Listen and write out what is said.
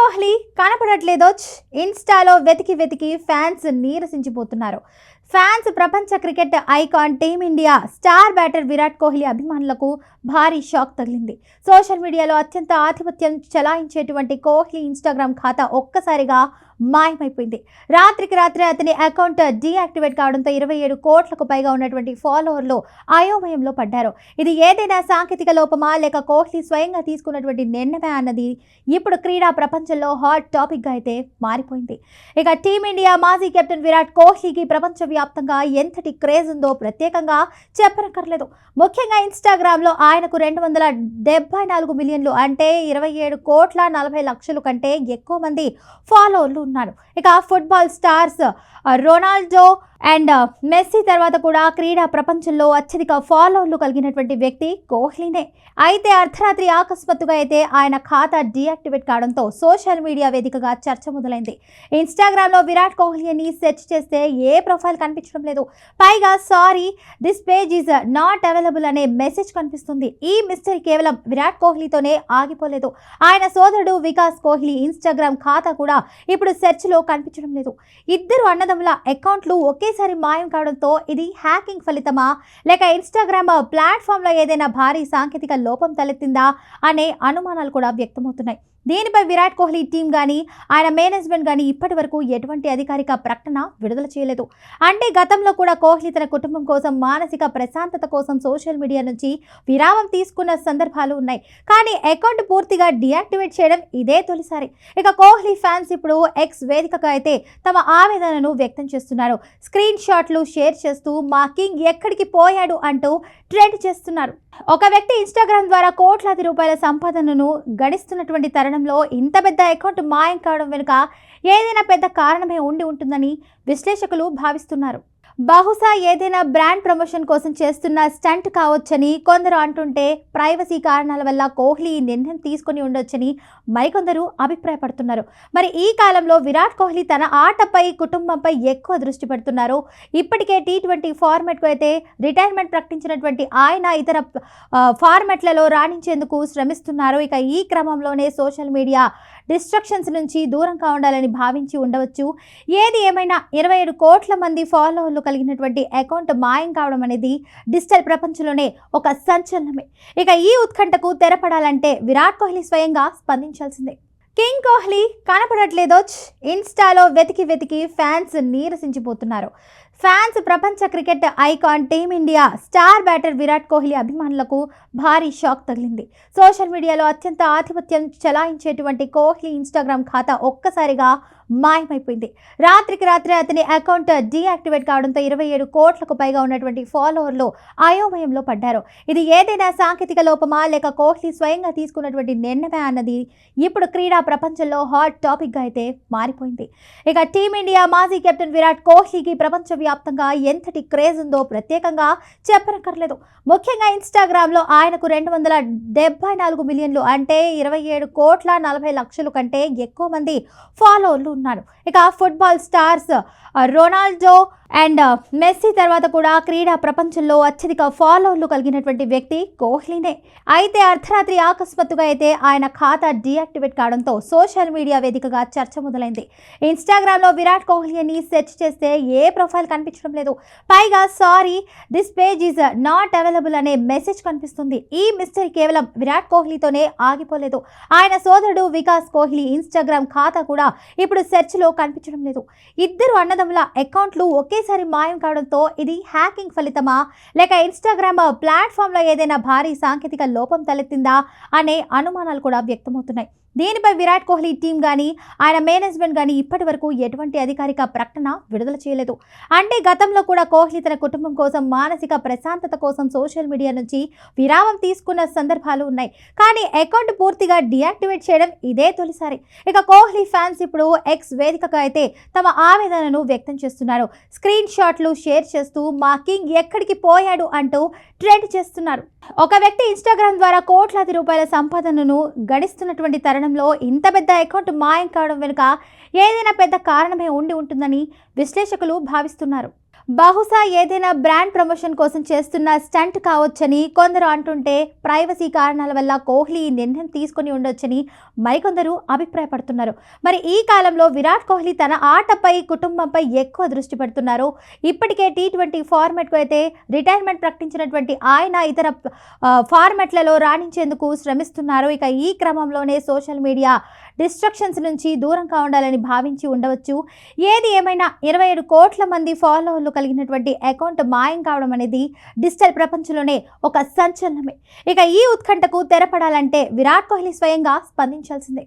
కోహ్లీ కనపడట్లేదో. ఇన్స్టాలో వెతికి వెతికి ఫ్యాన్స్ నీరసించిపోతున్నారు. ఫ్యాన్స్ ప్రపంచ cricket icon Team India star batter Virat Kohli అభిమానులకు భారీ షాక్ తగిలింది. సోషల్ మీడియాలో అత్యంత ఆధిపత్యం చెలాయించేటువంటి కోహ్లీ ఇన్స్టాగ్రామ్ ఖాతా ఒక్కసారిగా మాయమైపోయింది. రాత్రికి రాత్రి అతని అకౌంట్ డీయాక్టివేట్ కావడంతో ఇరవై ఏడు కోట్లకు పైగా ఉన్నటువంటి ఫాలోవర్లు అయోమయంలో పడ్డారు. ఇది ఏదైనా సాంకేతిక లోపమా లేక కోహ్లీ స్వయంగా తీసుకున్నటువంటి నిర్ణయమే అన్నది ఇప్పుడు క్రీడా ప్రపంచంలో హాట్ టాపిక్గా అయితే మారిపోయింది. ఇక టీమిండియా మాజీ కెప్టెన్ విరాట్ కోహ్లీకి ప్రపంచవ్యాప్తంగా ఎంతటి క్రేజ్ ఉందో ప్రత్యేకంగా చెప్పనక్కర్లేదు. ముఖ్యంగా ఇన్స్టాగ్రామ్లో ఆయనకు రెండు వందల డెబ్బై నాలుగు మిలియన్లు అంటే ఇరవై ఏడు కోట్ల నలభై లక్షలు కంటే ఎక్కువ మంది ఫాలోవర్లు ఉన్నారు ఇక football stars Ronaldo and uh, Messi తర్వాత కూడా క్రీడా ప్రపంచంలో అత్యధిక ఫాలోవర్లు కలిగినటువంటి వ్యక్తి కోహ్లీనే. అయితే అర్ధరాత్రి ఆకస్మాత్తుగా అయితే ఆయన ఖాతా డీయాక్టివేట్ కావడంతో సోషల్ మీడియా వేదికగా చర్చ మొదలైంది. ఇన్స్టాగ్రామ్లో విరాట్ కోహ్లీ అని సెర్చ్ చేస్తే ఏ ప్రొఫైల్ కనిపించడం లేదు. పైగా sorry this page is not available అనే మెసేజ్ కనిపిస్తుంది. ఈ మిస్టరీ కేవలం విరాట్ కోహ్లీతోనే ఆగిపోలేదు. ఆయన సోదరుడు వికాస్ కోహ్లీ ఇన్స్టాగ్రామ్ ఖాతా కూడా ఇప్పుడు సెర్చ్లో కనిపించడం లేదు. ఇద్దరు అన్నదమ్ముల అకౌంట్లు ఒకే ఒకేసారి మాయం కావడంతో ఇది హ్యాకింగ్ ఫలితమా? లేక ఇన్స్టాగ్రామ్ ప్లాట్ఫామ్లో ఏదైనా భారీ సాంకేతిక లోపం తలెత్తిందా? అనే అనుమానాలు కూడా వ్యక్తమవుతున్నాయి. దీనిపై విరాట్ కోహ్లీ టీం కానీ ఆయన మేనేజ్మెంట్ కానీ ఇప్పటి వరకు ఎటువంటి అధికారిక ప్రకటన విడుదల చేయలేదు. అంటే గతంలో కూడా కోహ్లీ తన కుటుంబం కోసం మానసిక ప్రశాంతత కోసం సోషల్ మీడియా నుంచి విరామం తీసుకున్న సందర్భాలు ఉన్నాయి. కానీ అకౌంట్ పూర్తిగా డియాక్టివేట్ చేయడం ఇదే తొలిసారి. ఇక కోహ్లీ ఫ్యాన్స్ ఇప్పుడు ఎక్స్ వేదికగా అయితే తమ ఆవేదనను వ్యక్తం చేస్తున్నారు. స్క్రీన్ షాట్లు షేర్ చేస్తూ మా కింగ్ ఎక్కడికి పోయాడు అంటూ ట్రెండ్ చేస్తున్నారు. ఒక వ్యక్తి ఇన్స్టాగ్రామ్ ద్వారా కోట్లాది రూపాయల సంపాదనను గడిస్తున్నటువంటి తరుణంలో ఇంత పెద్ద అకౌంట్ మాయం కావడం వెనుక ఏదైనా పెద్ద కారణమే ఉండి ఉంటుందని విశ్లేషకులు భావిస్తున్నారు. బహుశా ఏదైనా బ్రాండ్ ప్రమోషన్ కోసం చేస్తున్న స్టంట్ కావచ్చని కొందరు అంటుంటే ప్రైవసీ కారణాల వల్ల కోహ్లీ ఈ నిర్ణయం తీసుకొని ఉండొచ్చని మరికొందరు అభిప్రాయపడుతున్నారు. మరి ఈ కాలంలో విరాట్ కోహ్లీ తన ఆటపై కుటుంబంపై ఎక్కువ దృష్టి పెడుతున్నారు. ఇప్పటికే టీ ట్వంటీ ఫార్మాట్కు అయితే రిటైర్మెంట్ ప్రకటించినటువంటి ఆయన ఇతర ఫార్మెట్లలో ఫార్మాట్లలో రాణించేందుకు శ్రమిస్తున్నారు. ఇక ఈ క్రమంలోనే సోషల్ మీడియా డిస్ట్రక్షన్స్ నుంచి దూరంగా ఉండాలని భావించి ఉండవచ్చు. ఏది ఏమైనా ఇరవై ఏడు కోట్ల మంది ఫాలోవర్లు కలిగినటువంటి అకౌంట్ మాయం కావడం అనేది డిజిటల్ ప్రపంచంలోనే ఒక సంచలనమే. ఇక ఈ ఉత్కంఠకు తెరపడాలంటే విరాట్ కోహ్లీ స్వయంగా స్పందించాల్సిందే. కింగ్ కోహ్లీ కనపడట్లేదో. ఇన్స్టాలో వెతికి వెతికి ఫ్యాన్స్ నీరసించిపోతున్నారు. ఫ్యాన్స్ ప్రపంచ cricket icon Team India star batter Virat Kohli అభిమానులకు భారీ షాక్ తగిలింది. సోషల్ మీడియాలో అత్యంత ఆధిపత్యం చెలాయించేటువంటి కోహ్లీ ఇన్స్టాగ్రామ్ ఖాతా ఒక్కసారిగా మాయమైపోయింది. రాత్రికి రాత్రి అతని అకౌంట్ డీయాక్టివేట్ కావడంతో ఇరవై ఏడు కోట్లకు పైగా ఉన్నటువంటి ఫాలోవర్లు అయోమయంలో పడ్డారు. ఇది ఏదైనా సాంకేతిక లోపమా లేక కోహ్లీ స్వయంగా తీసుకున్నటువంటి నిర్ణయమే అన్నది ఇప్పుడు క్రీడా ప్రపంచంలో హాట్ టాపిక్గా అయితే మారిపోయింది. ఇక టీమిండియా మాజీ కెప్టెన్ విరాట్ కోహ్లీకి ప్రపంచ ప్రపంచవ్యాప్తంగా ఎంతటి క్రేజ్ ఉందో ప్రత్యేకంగా చెప్పనక్కర్లేదు. ముఖ్యంగా ఇన్స్టాగ్రామ్లో ఆయనకు రెండు వందల డెబ్బై నాలుగు మిలియన్లు అంటే ఇరవై ఏడు కోట్ల నలభై లక్షలు కంటే ఎక్కువ మంది ఫాలోవర్లు ఉన్నారు. ఇక football stars Ronaldo and uh, Messi తర్వాత కూడా క్రీడా ప్రపంచంలో అత్యధిక ఫాలోవర్లు కలిగినటువంటి వ్యక్తి కోహ్లీనే. అయితే అర్ధరాత్రి ఆకస్మాత్తుగా అయితే ఆయన ఖాతా డీయాక్టివేట్ కావడంతో సోషల్ మీడియా వేదికగా చర్చ మొదలైంది. ఇన్స్టాగ్రామ్లో విరాట్ కోహ్లీ అని సెర్చ్ చేస్తే ఏ ప్రొఫైల్ కనిపించడం లేదు. పైగా sorry this page is not available అనే మెసేజ్ కనిపిస్తుంది. ఈ మిస్టరీ కేవలం విరాట్ కోహ్లీతోనే ఆగిపోలేదు. ఆయన సోదరుడు వికాస్ కోహ్లీ ఇన్స్టాగ్రామ్ ఖాతా కూడా ఇప్పుడు సెర్చ్లో కనిపించడం లేదు. ఇద్దరు అన్నదమ్ముల అకౌంట్లు ఒకే ఒకేసారి మాయం కావడంతో ఇది హ్యాకింగ్ ఫలితమా? లేక ఇన్స్టాగ్రామ్ ప్లాట్ఫామ్లో ఏదైనా భారీ సాంకేతిక లోపం తలెత్తిందా? అనే అనుమానాలు కూడా వ్యక్తమవుతున్నాయి. దీనిపై విరాట్ కోహ్లీ టీం కానీ ఆయన మేనేజ్మెంట్ కానీ ఇప్పటి వరకు ఎటువంటి అధికారిక ప్రకటన విడుదల చేయలేదు. అంటే గతంలో కూడా కోహ్లీ తన కుటుంబం కోసం మానసిక ప్రశాంతత కోసం సోషల్ మీడియా నుంచి విరామం తీసుకున్న సందర్భాలు ఉన్నాయి. కానీ అకౌంట్ పూర్తిగా డియాక్టివేట్ చేయడం ఇదే తొలిసారి. ఇక కోహ్లీ ఫ్యాన్స్ ఇప్పుడు ఎక్స్ వేదికగా అయితే తమ ఆవేదనను వ్యక్తం చేస్తున్నారు. స్క్రీన్ షాట్లు షేర్ చేస్తూ మా కింగ్ ఎక్కడికి పోయాడు అంటూ ట్రెండ్ చేస్తున్నారు. ఒక వ్యక్తి ఇన్స్టాగ్రామ్ ద్వారా కోట్లాది రూపాయల సంపాదనను గడిస్తున్నటువంటి తరుణంలో ఇంత పెద్ద అకౌంట్ మాయం కావడం వెనుక ఏదైనా పెద్ద కారణమే ఉండి ఉంటుందని విశ్లేషకులు భావిస్తున్నారు. బహుశా ఏదైనా బ్రాండ్ ప్రమోషన్ కోసం చేస్తున్న స్టంట్ కావచ్చని కొందరు అంటుంటే ప్రైవసీ కారణాల వల్ల కోహ్లీ ఈ నిర్ణయం తీసుకొని ఉండొచ్చని మరికొందరు అభిప్రాయపడుతున్నారు. మరి ఈ కాలంలో విరాట్ కోహ్లీ తన ఆటపై కుటుంబంపై ఎక్కువ దృష్టి పెడుతున్నారు. ఇప్పటికే టీ ట్వంటీ ఫార్మాట్కు అయితే రిటైర్మెంట్ ప్రకటించినటువంటి ఆయన ఇతర ఫార్మెట్లలో ఫార్మాట్లలో రాణించేందుకు శ్రమిస్తున్నారు. ఇక ఈ క్రమంలోనే సోషల్ మీడియా డిస్ట్రక్షన్స్ నుంచి దూరంగా ఉండాలని భావించి ఉండవచ్చు. ఏది ఏమైనా ఇరవై ఏడు కోట్ల మంది ఫాలోవర్లు కలిగినటువంటి అకౌంట్ మాయం కావడం అనేది డిజిటల్ ప్రపంచంలోనే ఒక సంచలనమే. ఇక ఈ ఉత్కంఠకు తెరపడాలంటే విరాట్ కోహ్లీ స్వయంగా స్పందించాల్సిందే.